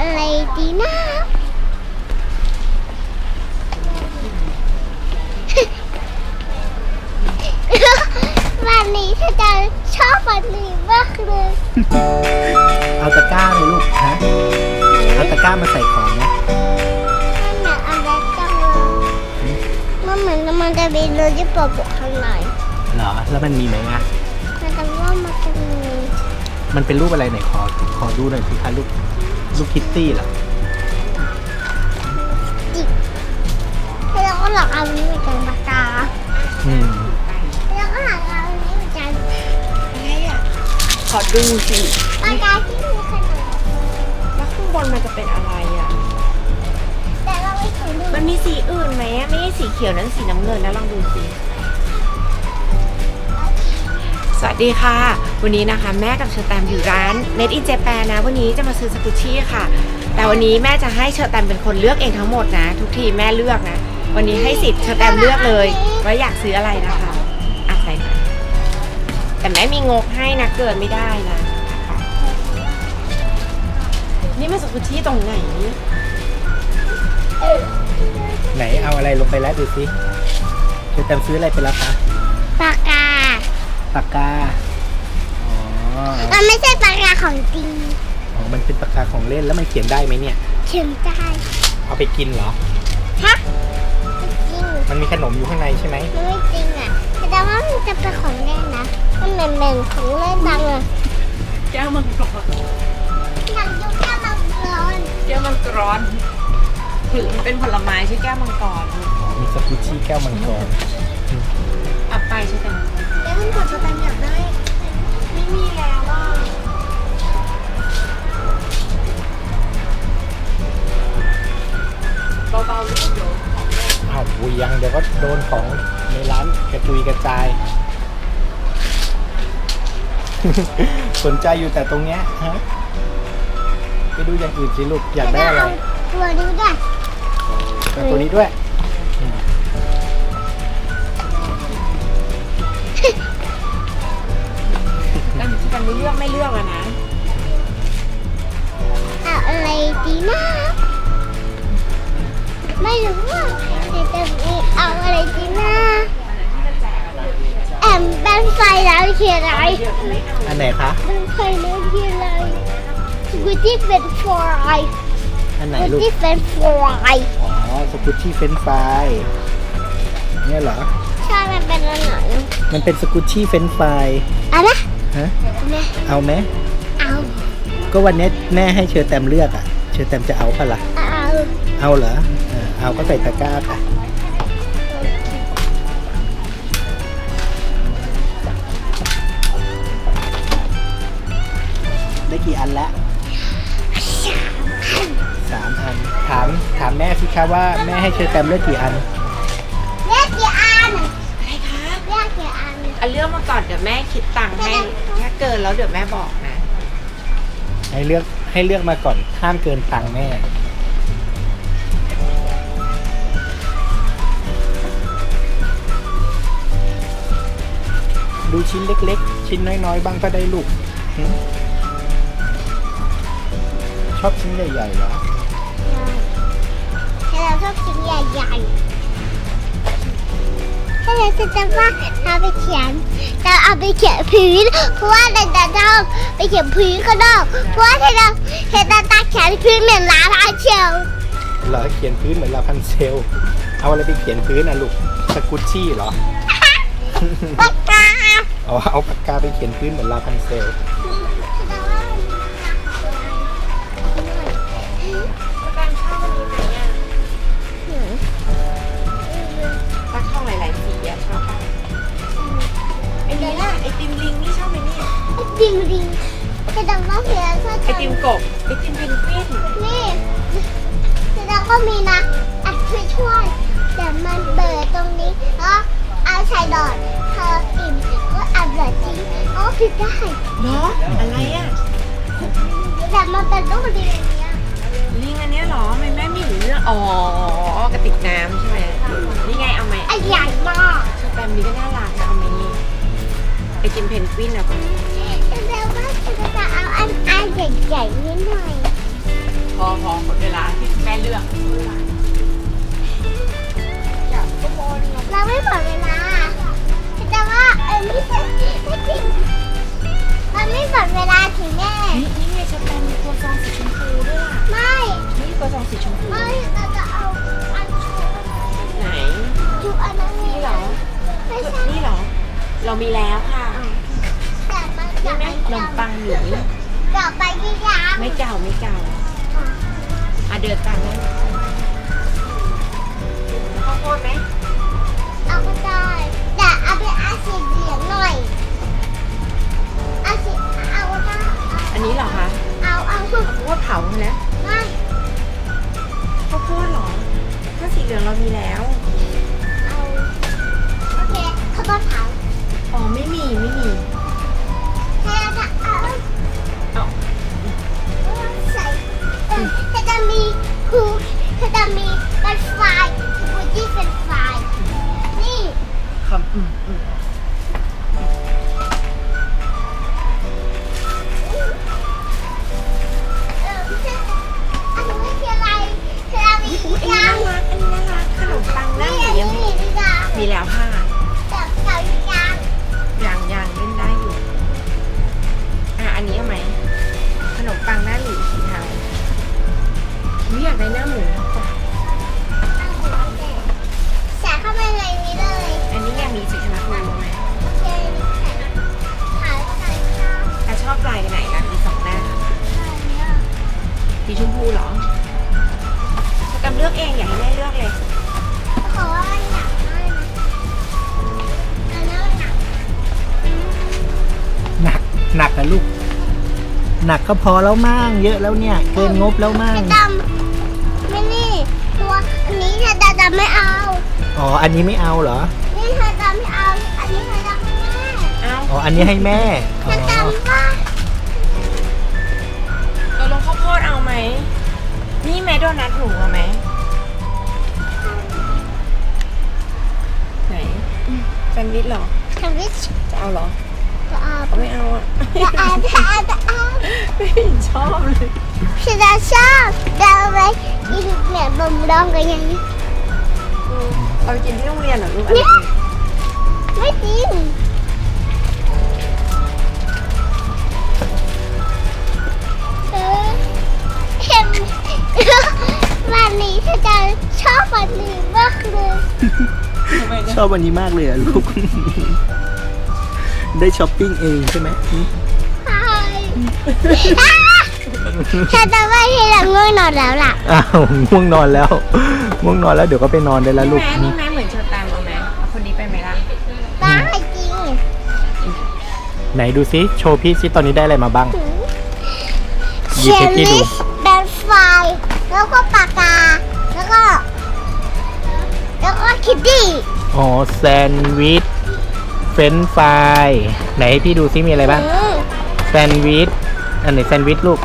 อะไรดีนะวันนี้ถ้าจะชอบวันนี้มากเลยเอาตะกร้าเลยลูกฮะเอาตะกร้ามาใส่ของนะมันเหมือนอะไรจังเลยมันเหมือนมันจะมีรถที่ปลดอยู่ข้างในเหรอ แล้วมันมีไหมอะมันจะว่ามันจะมีมันเป็นรูปอะไรไหนขอขอดูหน่อยสิคะลูก ลูกคิตตี้เหรอจิกแล้วก็หลอกเอาอันนี้มาจากปากกาอืมแล้วก็หลอกเอาอันนี้มาจากอะไรอะขอดูสิปากกาที่มีขนาดแล้วข้างบนมันจะเป็นอะไรอะ แต่เราไม่ถึงดูมันมีสีอื่นไหมอะไม่ใช่สีเขียวนั้นสีน้ำเงินนะลองดูสิ สวัสดีค่ะ วันนี้นะคะแม่กับเชอร์แตมอยู่ร้าน Made in Japan นะ วันนี้จะมาซื้อสกุชชี่ค่ะ แต่วันนี้แม่จะให้เชอร์แตมเป็นคนเลือกเองทั้งหมดนะ ทุกทีแม่เลือกนะ วันนี้ให้สิทธิ์เชอร์แตมเลือกเลยว่าอยากซื้ออะไรนะคะอะใส่ค่ะแต่แม่มีงกให้นะเกินไม่ได้นะค่ะนี่มันสกุชชี่ตรงไหนไหนเอาอะไรลงไปแล้วดูสิเธอแตมซื้ออะไรไปแล้วคะปากกา ปากกา อ๋อมันไม่ใช่ปากกาของจริงอ๋อมันเป็นปากกาของเล่นแล้วมันเขียนได้ไหมเนี่ย เขียนได้เอาไปกินเหรอ ฮะจริงมันมีขนมอยู่ข้างในใช่ไหมมันไม่จริงอะแต่ว่ามันจะเป็นของเล่นนะ มันเหมือนเหมือนของเล่นดังอะแก้วมังกรอยากยกแก้วมังกรแก้วมังกรถึงเป็นผลไม้ใช่แก้วมังกรอ๋อมีสกุชชี่แก้วมังกรอับไปใช่ไหม แก้วมังกรชแตมอยากได้ ไม่มีแล้วอะเบาๆลูกเดี๋ยวอ้าววุยยังเดี๋ยวก็โดนของในร้านกระจุยกระจาย สนใจอยู่แต่ตรงเนี้ยฮะไปดูอย่างอื่นสิลูกอยากได้อะไร ตัวนี้ด้วยเอาตัวนี้ด้วย ไม่เลือกไม่เลือกอะนะ เอาอะไรดีนะ ไม่รู้ว่าแต่จะมีเอาอะไรดีนะแอมเป็นไฟแล้วเขียนอะไรอันไหนคะเป็นไฟแล้วเขียนอะไรกูที่เป็นฟลายอันไหนกูลูกที่เป็นฟลายอ๋อสกุชชี่เฟรนช์ฟรายเนี่ยเหรอใช่มันเป็นอันไหนมันเป็นสกุชชี่เฟรนช์ฟรายเอานะฮะ แม่เอาไหมเอาก็วันนี้แม่ให้เชอแตมเลือกอะ เชอแตมจะเอาปะล่ะ เอาเอาเหรอเออเอาก็ใส่ตะกร้าไปได้กี่อันแล้วสามอันถามถามแม่สิคะว่าแม่ให้เชอแตมเลือกกี่อัน เอาเลือกมาก่อนเดี๋ยวแม่คิดตังค์ให้ถ้าเกินแล้วเดี๋ยวแม่บอกนะ ให้เลือกให้เลือกมาก่อนห้ามเกินตังค์แม่ ดูชิ้นเล็กๆ ชิ้นน้อยๆ บ้างก็ได้ลูกหึชอบชิ้นใหญ่ๆเหรอแต่เราชอบชิ้นใหญ่ๆ ถ้าเราจะจะว่าเราไปเขียนเราเอาไปเขียนพื้นเพราะว่าเราจะต้องไปเขียนพื้นข้างนอกเพราะว่าถ้าเราเห็นตาตาเขียนพื้นเหมือนร้านอาเชียวเหรอเขียนพื้นเหมือนลาพันเซล เอาอะไรไปเขียนพื้นอะลูกสกุชชี่เหรอปากกาอ๋อเอาปากกาไปเขียนพื้นเหมือนลาพันเซล จริงจริงแต่เราว่าเพียงแค่ไอติมกบไอติมเพนกวินนี่แต่เราก็มีนะ อัดช่วยช่วยแต่มันเปิดตรงนี้แล้วเอาใส่ดอดเธออิ่มก็อัดเหลือจริงก็ผิดได้เนาะอะไรอะแต่มันเป็นรูปดีอย่างเงี้ยลิง นี่จะไหมไม่ขนมปังหมีกลับไปที่ร้านไม่เก่าไม่เก่าอะเดินตามแม่ข้าวโพดไหมเอาก็ได้แต่เอาไปอาสีเหลืองหน่อยอาสีเอาก็ได้อันนี้เหรอคะเอาเอาข้าวโพดเผานะไม่ข้าวโพดเหรอถ้าสีเหลืองเรามีแล้ว คำอืมอืม เลือกเองอย่าให้แม่เลือกเลยขอว่ามันหนักมากนะอันนี้มันหนักหนักหนักอะลูก หนักก็พอแล้วมั่งเยอะแล้วเนี่ย เกินงบแล้วมั่งจะดำไม่นี่ตัวอันนี้เธอจะดำไม่เอา อ๋อ อันนี้ไม่เอาเหรอ นี่เธอดำไม่เอา อันนี้เธอดำไม่ได้เอ้าอ๋อ อันนี้ให้แม่ เธอ๋ออดำป่ะตัวลงข้าวโพดเอาไหม นี่ไหมโดนัทหนูเอาไหม นด์วิชเหรอทำวิชจะเอาเหรอจะเอาเอาไม่เอาอะ จะเอาจะเอาจะเอาไม่เห็นชอบเลย ฉันจะชอบจะเอาไว้กินเหมือนบะหมี่ดองกันอย่างนี้เอาไปกินที่โรงเรียนเหรอลูกอันนี้ไม่จริงเออเห็นวันนี้ฉันจะชอบวันนี้มากเลยทำไมเนี่ย ชอบวันนี้มากเลยอะลูก ได้ช้อปปิ้งเองใช่ไหมอืมใช่ฉันจะไม่ให้หลังง่วงนอนแล้วล่ะ อ้าวง่วงนอนแล้ว ง่วงนอนแล้วเดี๋ยวก็ไปนอนได้แล้วลูนี่กแม่นี่แม่เหมือนเชอร์แตมเอาไหมเอาคนนี้ไปไหมล่ะได้จริง ไหนดูซิ โชว์พี่ซิตอนนี้ได้อะไรมาบ้างหยิบให้พี่ดูแบนไฟ แล้วก็ปากกาแล้วก็แล้วก็ คิดดี้อ๋อแซนด์วิชเฟรนช์ฟรายไหนให้พี่ดูซิมีอะไรบ้างอืมแซนด์วิชอันไหนแซนด์วิชลูก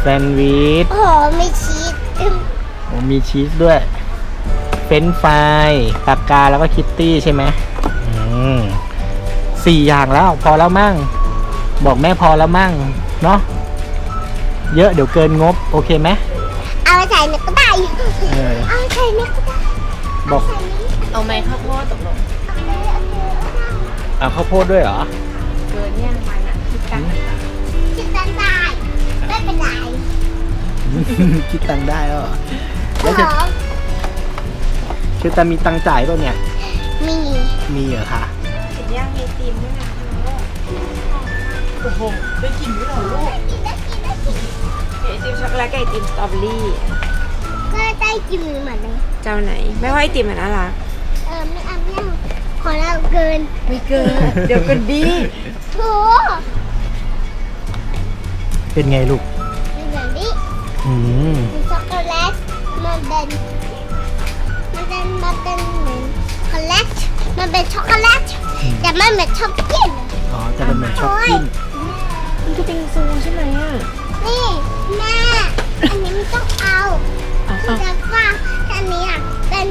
แซนด์วิชโอ้โหมีชีสอืมโอ้มีชีสด้วยเฟรนช์ฟรายปากกาแล้วก็คิตตี้ใช่ไหมอืมสี่อย่างแล้วพอแล้วมั่ง บอกแม่พอแล้วมั่ง เนาะเยอะเดี๋ยวเกินงบ โอเคไหมเอาไปใส่เนี่ยก็ได้เออเอาไปใส่เนี่ยก็ได้ บอกใส่นี้เอาไหมข้าวโพดตกลงเอาไปเอาไปเอาไปเอาข้าวโพดด้วยเหรอเกินเนี่ยมันอะคิดกันคิดได้ได้ไม่เป็นไรคิดตังค์ได้แล้วเหรอหแล้วจะอมคือตังค์มีตังค์จ่ายป่ะเนี่ย มี มีเหรอคะเห็นย่างมีตีมด้วยนะโอ้โหได้กินด้วยเหรอลูกกินได้กินได้กินไอติมช็อกโกแลตกับไอติมสตรอเบอรี่ก็ ได้กินเหมือนเลยเจ้าไหน ไม่ว่าไอติมมันน่ารักเออไม่เอาไม่เอาขอเราเกินไม่เกินเดี๋ยวกันดีโถเป็นไงลูก เป็นอย่างนี้อืม เป็นช็อกโกแลตมันเป็นมันเป็นมันเป็นเหมือนช็อกโกแลตมันเป็นช็อกโกแลตแต่ไม่เหมือนช็อกโกแลตอ๋อ จะเป็นเหมือนช็อกกิ้งมันคือปิงซูใช่ไหมอะนี่แม่อันนี้ไม่ต้องเอา เอาคือจะว่าอันนี้อะเป็น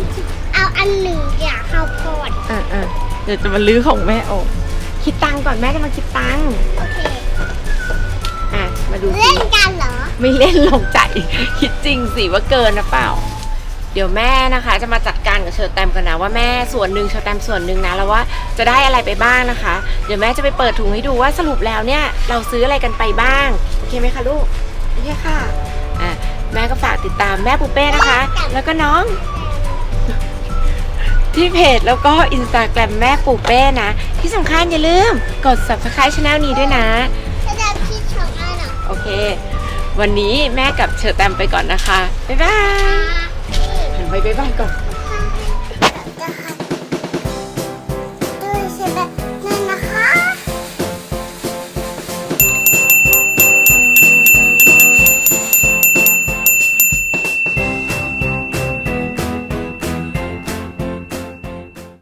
เอาอันหนึ่งอย่างข้าวโพดอะอะเดี๋ยวจะมาลื้อของแม่ออก คิดตังค์ก่อนแม่จะมาคิดตังค์โอเคอะมาดูสิเล่นกันเหรอไม่เล่นลงใจคิดจริงสิว่าเกินนะเปล่า เดี๋ยวแม่นะคะ จะมาจัดการกับเชอร์แตมกันนะว่าแม่ส่วนหนึ่งเชอร์แตมส่วนหนึ่งนะแล้วว่าจะได้อะไรไปบ้างนะคะ เดี๋ยวแม่จะไปเปิดถุงให้ดูว่าสรุปแล้วเนี่ย เราซื้ออะไรกันไปบ้างโอเคไหมคะลูกโอเคค่ะอะ แม่ก็ฝากติดตามแม่ปูเป้นะคะ แล้วก็น้อง ที่เพจแล้วก็อินสตาแกรมแม่ปูเป้นะ ที่สำคัญอย่าลืมกด subscribe channel นี้ด้วยนะจะได้พี่ชมอันอะโอเค วันนี้แม่กับเชอร์แตมไปก่อนนะคะ บ๊ายบายอ่าหันไปบ๊ายบายก่อน